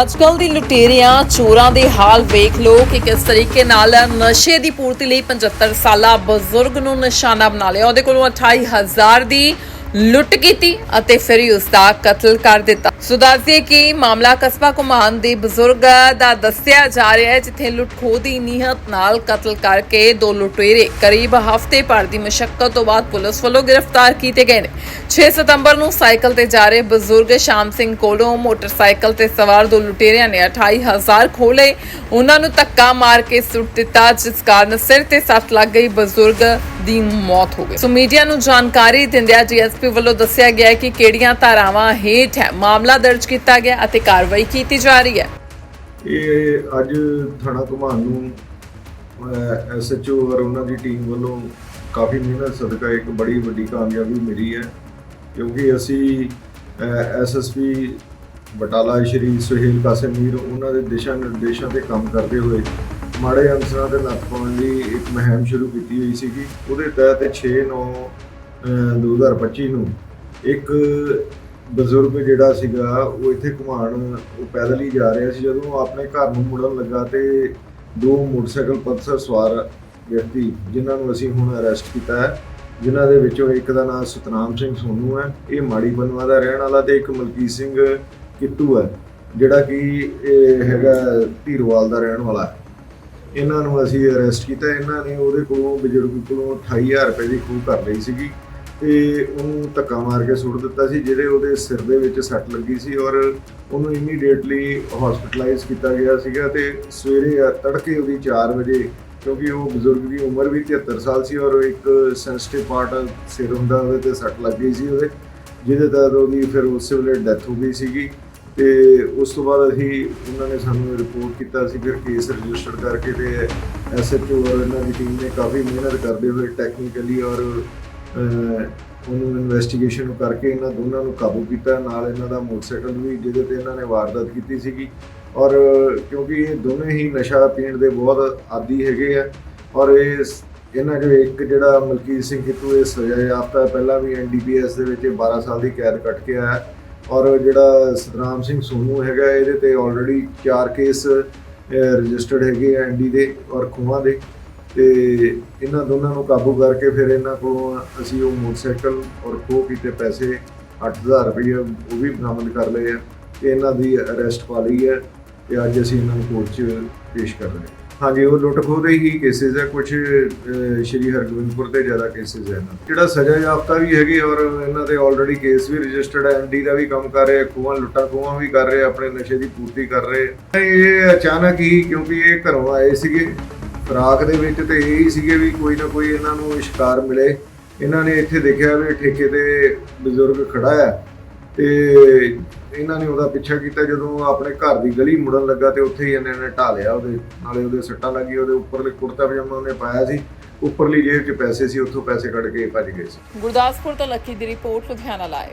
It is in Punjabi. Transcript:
ਅੱਜਕੱਲ ਦੀ ਲੁਟੇਰਿਆਂ ਚੋਰਾਂ ਦੇ ਹਾਲ ਵੇਖ ਲੋ ਕਿ ਕਿਸ ਤਰੀਕੇ ਨਾਲ ਨਸ਼ੇ ਦੀ ਪੂਰਤੀ ਲਈ 75 ਸਾਲਾ ਬਜ਼ੁਰਗ ਨੂੰ ਨਿਸ਼ਾਨਾ ਬਣਾ ਲਿਆ। ਉਹਦੇ ਕੋਲੋਂ 28000 ਦੀ ਲੁੱਟ ਕੀਤੀ ਅਤੇ ਫਿਰ ਹੀ ਉਸ ਦਾ ਕਤਲ ਕਰ ਦਿੱਤਾ। ਸੋ ਦੱਸਦੇ ਕਿ ਮਾਮਲਾ ਕਸਬਾ ਕੁਮਾਨ ਦੇ ਬਜ਼ੁਰਗ ਦਾ ਦੱਸਿਆ ਜਾ ਰਿਹਾ ਹੈ, ਜਿੱਥੇ ਲੁੱਟ ਦੀ ਨੀਅਤ ਨਾਲ ਕਤਲ ਕਰਕੇ ਦੋ ਲੁਟੇਰੇ ਕਰੀਬ ਹਫ਼ਤੇ ਭਰ ਦੀ ਮਸ਼ੱਕਤ ਤੋਂ ਬਾਅਦ ਪੁਲਿਸ ਵੱਲੋਂ ਗ੍ਰਿਫਤਾਰ ਕੀਤੇ ਗਏ ਨੇ। 6 ਸਤੰਬਰ ਨੂੰ ਸਾਈਕਲ ਤੇ ਜਾ ਰਹੇ ਬਜ਼ੁਰਗ ਸ਼ਾਮ ਸਿੰਘ ਕੋਲੋਂ ਮੋਟਰਸਾਈਕਲ ਤੇ ਸਵਾਰ ਦੋ ਲੁਟੇਰਿਆਂ ਨੇ 28000 ਖੋਲੇ ਉਹਨਾਂ ਨੂੰ ਧੱਕਾ ਮਾਰ ਕੇ ਸੁੱਟ ਦਿੱਤਾ, ਜਿਸ ਕਾਰਨ ਸਿਰ ਤੇ ਸੱਟ ਲੱਗ ਗਈ। ਬਜ਼ੁਰਗ ਦੀ ਮੌਤ ਹੋ ਗਈ। ਸੋ ਮੀਡੀਆ ਨੂੰ ਜਾਣਕਾਰੀ ਦਿੰਦਿਆਂ ਡੀਐਸਪੀ ਵੱਲੋਂ ਦੱਸਿਆ ਗਿਆ ਹੈ ਕਿ ਕਿਹੜੀਆਂ ਧਾਰਾਵਾਂ ਹੇਠ ਹੈ, ਮਾਮਲਾ ਦਰਜ ਕੀਤਾ ਗਿਆ ਅਤੇ ਕਾਰਵਾਈ ਕੀਤੀ ਜਾ ਰਹੀ ਹੈ। ਇਹ ਅੱਜ ਥਾਣਾ ਘੁਮਾਣ ਨੂੰ ਐਸਐਚਓ ਔਰ ਉਹਨਾਂ ਦੀ ਟੀਮ ਵੱਲੋਂ ਕਾਫੀ ਮਿਹਨਤ, ਸਦਕਾ ਇੱਕ ਬੜੀ ਵੱਡੀ ਕਾਮਯਾਬੀ ਮਿਲੀ ਹੈ। ਕਿਉਂਕਿ ਅਸੀਂ ਐਸਐਸਪੀ ਬਟਾਲਾ, ਸ਼੍ਰੀ ਸੁਹੇਲ ਕਾਸਿਮੀਰ ਉਹਨਾਂ ਦੇ ਦਿਸ਼ਾ ਨਿਰਦੇਸ਼ਾਂ ਤੇ ਕੰਮ ਕਰਦੇ ਹੋਏ ਮਾੜੇ ਅਨਸਰਾਂ ਦੇ ਨੱਥ ਪਾਉਣ ਲਈ ਇੱਕ ਮੁਹਿੰਮ ਸ਼ੁਰੂ ਕੀਤੀ ਹੋਈ ਸੀਗੀ। ਉਹਦੇ ਤਹਿਤ 6 9 2025 ਨੂੰ, ਇੱਕ ਬਜ਼ੁਰਗ ਜਿਹੜਾ ਸੀਗਾ, ਉਹ ਇੱਥੇ ਘੁਮਾਣ, ਉਹ ਪੈਦਲ ਹੀ ਜਾ ਰਿਹਾ ਸੀ, ਜਦੋਂ ਆਪਣੇ ਘਰ ਨੂੰ ਮੁੜਨ ਲੱਗਾ ਤੇ ਦੋ ਮੋਟਰਸਾਈਕਲ ਪਲਸਰ ਸਵਾਰ ਵਿਅਕਤੀ, ਜਿਨ੍ਹਾਂ ਨੂੰ ਅਸੀਂ ਹੁਣ ਅਰੈਸਟ ਕੀਤਾ ਹੈ, ਜਿਨ੍ਹਾਂ ਦੇ ਵਿੱਚੋਂ ਇੱਕ ਦਾ ਨਾਮ ਸਤਨਾਮ ਸਿੰਘ ਸੋਨੂ ਹੈ, ਇਹ ਮਾੜੀ ਬਨਵਾ ਦਾ ਰਹਿਣ ਵਾਲਾ ਤੇ ਇੱਕ ਮਲਕੀਤ ਸਿੰਘ ਕਿੱਟੂ ਹੈ, ਜਿਹੜਾ ਕਿ ਇਹ ਹੈਗਾ ਧੀਰਵਾਲ ਦਾ ਰਹਿਣ ਵਾਲਾ ਹੈ। ਇਹਨਾਂ ਨੂੰ ਅਸੀਂ ਅਰੈਸਟ ਕੀਤਾ, ਇਹਨਾਂ ਨੇ ਉਹਦੇ ਕੋਲੋਂ ਬਜ਼ੁਰਗ ਕੋਲੋਂ 28000 ਰੁਪਏ ਦੀ ਖੂਹ ਕਰ ਲਈ ਸੀਗੀ। ਤੇ ਉਹਨੂੰ ਧੱਕਾ ਮਾਰ ਕੇ ਸੁੱਟ ਦਿੱਤਾ ਸੀ, ਜਿਹੜੇ ਉਹਦੇ ਸਿਰ ਦੇ ਵਿੱਚ ਸੱਟ ਲੱਗੀ ਸੀ ਔਰ ਉਹਨੂੰ ਇਮੀਡੀਏਟਲੀ ਹਸਪੀਟਲਾਈਜ਼ ਕੀਤਾ ਗਿਆ ਸੀਗਾ ਤੇ ਸਵੇਰੇ ਤੜਕੇ ਉਹਦੀ 4 ਵਜੇ, ਕਿਉਂਕਿ ਉਹ ਬਜ਼ੁਰਗ ਦੀ ਉਮਰ ਵੀ 73 ਸਾਲ ਸੀ ਔਰ ਇੱਕ ਸੈਂਸਿਟਿਵ ਪਾਰਟ ਸਿਰ ਹੁੰਦਾ ਉਹਦੇ ਤੇ ਸੱਟ ਲੱਗ ਗਈ ਸੀ ਉਹਦੇ, ਜਿਹਦੇ ਤਹਿਤ ਉਹਦੀ ਫਿਰ ਉਸੇ ਵੇਲੇ ਡੈਥ ਹੋ ਗਈ ਸੀਗੀ ਤੇ ਉਸ ਤੋਂ ਬਾਅਦ ਅਸੀਂ ਉਹਨਾਂ ਨੇ ਸਾਨੂੰ ਰਿਪੋਰਟ ਕੀਤਾ ਸੀ ਫਿਰ ਕੇਸ ਰਜਿਸਟਰ ਕਰਕੇ ਤੇ ਐਸਐਚਓ ਔਰ ਇਹਨਾਂ ਦੀ ਟੀਮ ਨੇ ਕਾਫੀ ਮਿਹਨਤ ਕਰਦੇ ਹੋਏ ਟੈਕਨੀਕਲੀ ਔਰ ਉਹਨੂੰ ਇਨਵੈਸਟੀਗੇਸ਼ਨ ਕਰਕੇ ਇਹਨਾਂ ਦੋਨਾਂ ਨੂੰ ਕਾਬੂ ਕੀਤਾ। ਨਾਲ ਇਹਨਾਂ ਦਾ ਮੋਟਰਸਾਈਕਲ ਵੀ, ਜਿਹਦੇ ਤੇ ਇਹਨਾਂ ਨੇ ਵਾਰਦਾਤ ਕੀਤੀ ਸੀਗੀ। ਔਰ ਕਿਉਂਕਿ ਇਹ ਦੋਨੇ ਹੀ ਨਸ਼ਾ ਪੀਣ ਦੇ ਬਹੁਤ ਆਦੀ ਹੈਗੇ ਆ। ਔਰ ਇਹ ਇਹਨਾਂ ਜੋ ਇੱਕ ਜਿਹੜਾ ਮਲਕੀਤ ਸਿੰਘ ਕਿਤੂ ਇਹ ਸਜ਼ਾ ਯਾਫਤਾ ਪਹਿਲਾਂ ਵੀ ਐਨਡੀਪੀਐਸ ਦੇ ਵਿੱਚ ਇਹ 12 ਸਾਲ ਦੀ ਕੈਦ ਕੱਟ ਕੇ ਆਇਆ ਔਰ ਜਿਹੜਾ ਸਤਨਾਮ ਸਿੰਘ ਸੋਨੂ ਹੈਗਾ, ਇਹਦੇ ਤੇ ਆਲਰੇਡੀ 4 ਕੇਸ ਰਜਿਸਟਰਡ ਹੈਗੇ ਐਨਡੀ ਦੇ ਔਰ ਖੂਹਾਂ ਦੇ। ਤੇ ਇਹਨਾਂ ਦੋਨਾਂ ਨੂੰ ਕਾਬੂ ਕਰਕੇ ਫਿਰ ਇਹਨਾਂ ਕੋਲੋਂ ਅਸੀਂ ਉਹ ਮੋਟਰਸਾਈਕਲ ਔਰ ਖੋਹ ਕੀਤੇ ਪੈਸੇ 8000 ਰੁਪਏ ਉਹ ਵੀ ਬਰਾਮਦ ਕਰ ਲਏ ਆ ਤੇ ਇਹਨਾਂ ਦੀ ਅਰੈਸਟ ਪਾ ਲਈ ਹੈ ਤੇ ਅੱਜ ਅਸੀਂ ਇਹਨਾਂ ਨੂੰ ਕੋਰਟ 'ਚ ਪੇਸ਼ ਕਰ ਰਹੇ ਹਾਂ। ਹਾਂਜੀ, ਉਹ ਲੁੱਟ ਖੋਹ ਦੇ ਹੀ ਕੇਸਿਸ ਹੈ ਕੁਝ ਸ਼੍ਰੀ ਹਰਗੋਬਿੰਦਪੁਰ ਦੇ ਜ਼ਿਆਦਾ ਕੇਸਿਸ ਹੈ ਇਹਨਾਂ ਜਿਹੜਾ ਸਜ਼ਾ ਯਾਫਤਾ ਵੀ ਹੈਗੇ ਔਰ ਇਹਨਾਂ ਦੇ ਆਲਰੇਡੀ ਕੇਸ ਵੀ ਰਜਿਸਟਰਡ ਹੈ ਐਨਡੀ ਦਾ ਵੀ ਕੰਮ ਕਰ ਰਿਹਾ ਖੂਹਾਂ, ਲੁੱਟਾਂ ਖੋਹਾਂ ਵੀ ਕਰ ਰਹੇ ਆਪਣੇ ਨਸ਼ੇ ਦੀ ਪੂਰਤੀ ਕਰ ਰਹੇ ਇਹ ਅਚਾਨਕ ਹੀ ਕਿਉਂਕਿ ਇਹ ਘਰੋਂ ਆਏ ਸੀਗੇ ਖੁਰਾਕ ਦੇ ਵਿੱਚ ਤੇ ਇਹ ਹੀ ਸੀਗੇ ਵੀ ਕੋਈ ਨਾ ਕੋਈ ਇਹਨਾਂ ਨੂੰ ਸ਼ਿਕਾਰ ਮਿਲੇ। ਇਹਨਾਂ ਨੇ ਇੱਥੇ ਦੇਖਿਆ ਵੀ ਠੇਕੇ ਤੇ ਬਜ਼ੁਰਗ ਖੜਾ ਹੈ ਤੇ ਇਹਨਾਂ ਨੇ ਉਹਦਾ ਪਿੱਛਾ ਕੀਤਾ ਜਦੋਂ ਆਪਣੇ ਘਰ ਦੀ ਗਲੀ ਮੁੜਨ ਲੱਗਾ ਤੇ ਉੱਥੇ ਹੀ ਇਹਨਾਂ ਨੇ ਢਾਲਿਆ ਉਹਦੇ, ਨਾਲੇ ਉਹਦੇ ਸੱਟਾਂ ਲੱਗੀ ਉਹਦੇ ਉੱਪਰਲੇ ਕੁੜਤਾ ਪਜਾਮਾ ਉਹਨੇ ਪਾਇਆ ਸੀ। ਉੱਪਰਲੀ ਜੇਬ 'ਚ ਪੈਸੇ ਸੀ, ਉੱਥੋਂ ਪੈਸੇ ਕੱਢ ਕੇ ਭੱਜ ਗਏ ਸੀ। ਗੁਰਦਾਸਪੁਰ ਤੋਂ ਲੱਕੀ ਦੀ ਰਿਪੋਰਟ ਲੁਧਿਆਣਾ ਲਾਏ।